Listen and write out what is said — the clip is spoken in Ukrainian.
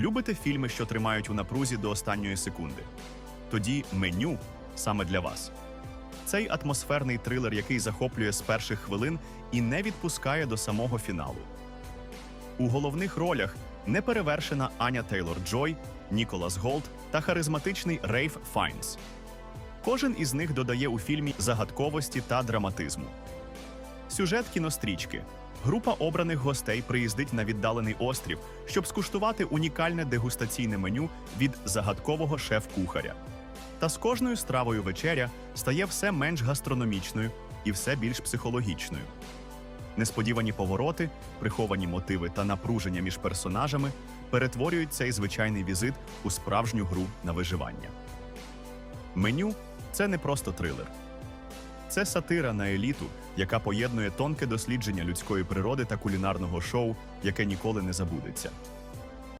Любите фільми, що тримають у напрузі до останньої секунди? Тоді меню саме для вас. Цей атмосферний трилер, який захоплює з перших хвилин і не відпускає до самого фіналу. У головних ролях неперевершена Аня Тейлор Джой, Ніколас Голд та харизматичний Рейф Файнс. Кожен із них додає у фільмі загадковості та драматизму. Сюжет кінострічки. Група обраних гостей приїздить на віддалений острів, щоб скуштувати унікальне дегустаційне меню від загадкового шеф-кухаря. Та з кожною стравою вечеря стає все менш гастрономічною і все більш психологічною. Несподівані повороти, приховані мотиви та напруження між персонажами перетворюють цей звичайний візит у справжню гру на виживання. Меню це не просто трилер. Це сатира на еліту, яка поєднує тонке дослідження людської природи та кулінарного шоу, яке ніколи не забудеться.